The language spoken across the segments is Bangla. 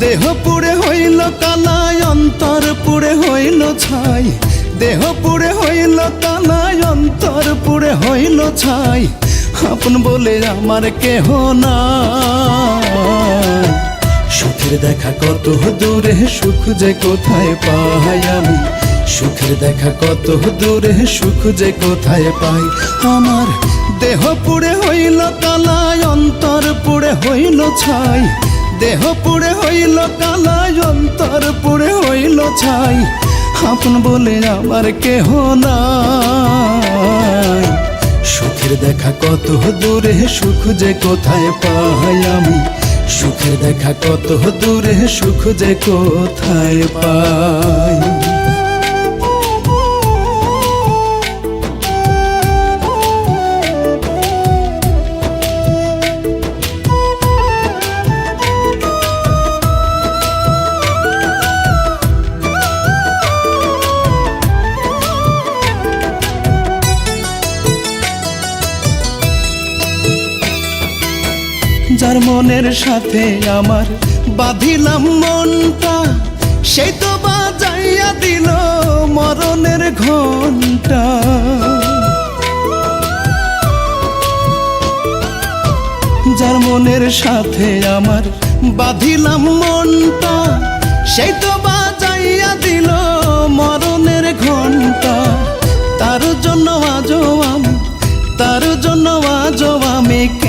দেহ পুড়ে হইল কালায়, অন্তর পুড়ে হইল ছাই। দেহ পুড়ে হইল কালায়, অন্তর পুড়ে হইল ছাই। আপন বলে আমার কেহ না সুখের দেখা কত দূরে, সুখ যে কোথায় পাই আমি? সুখের দেখা কত দূরে, সুখ যে কোথায় পাই? আমার দেহ পুড়ে হইল কালায়, অন্তর পুড়ে হইল ছাই। দেহ পুড়ে হইল কালায় অন্তর পুড়ে হইল ছাই। আপন বলে আমার কেহ নাই। সুখের দেখা কত দূরে, সুখ যে কোথায় পাই আমি? সুখের দেখা কত দূরে, সুখ যে কোথায় পাই? যার মনের সাথে আমার বাঁধিলাম মনটা, সেই তো বাজাইয়া দিল মরণের ঘণ্টা যার মনের সাথে আমার বাঁধিলাম মনটা, সেই তো বাজাইয়া দিল মরণের ঘণ্টা তার জন্য আজও আমি, তার জন্য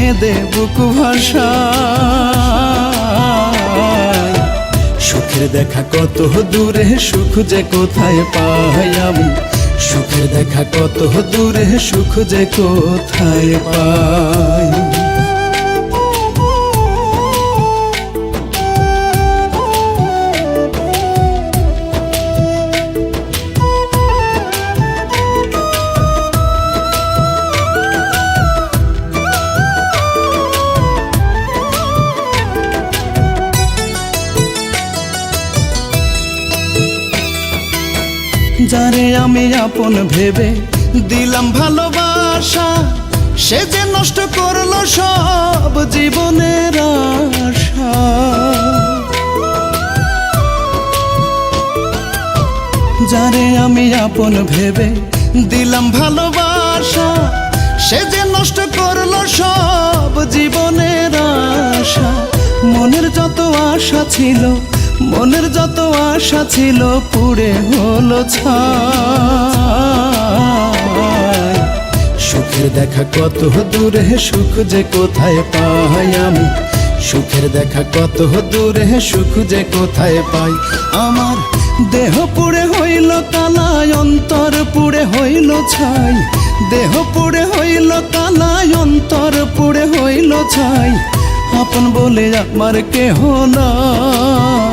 কেঁদে বুক ভাষা। সুখের দেখা কত দূরে, সুখ যে কোথায় পাই আমি? সুখের দেখা কত দূরে, সুখ যে কোথায় পাই? যারে আমি আপন ভেবে দিলাম ভালোবাসা, সে যে নষ্ট করল সব জীবনের আশা। যারে আমি আপন ভেবে দিলাম ভালোবাসা, সে যে নষ্ট করল সব জীবনের আশা। মনের যত আশা ছিল মনের যত আশা ছিল পুড়ে হলো সুখের দেখা কত দূরে, সুখ যে কোথায় পাই আমি? সুখের দেখা কত দূরে, সুখ যে কোথায় পাই? আমার দেহ পুড়ে হইল কালায় অন্তর পুড়ে হইল ছাই। দেহ পুড়ে হইল কালায় অন্তর পুড়ে হইল ছাই। আপন বলে আমার কেহ নাই।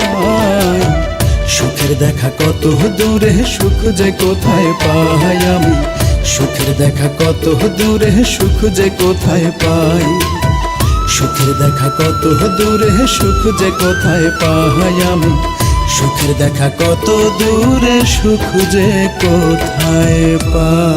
সুখের দেখা কত দূরে, সুখ যে কোথায় পাই আমি? সুখের দেখা কত দূরে, সুখ যে কোথায় পাই? সুখের দেখা কত দূরে, সুখ যে কোথায় পাই আমি? সুখের দেখা কত দূরে, সুখ যে কোথায় পাই?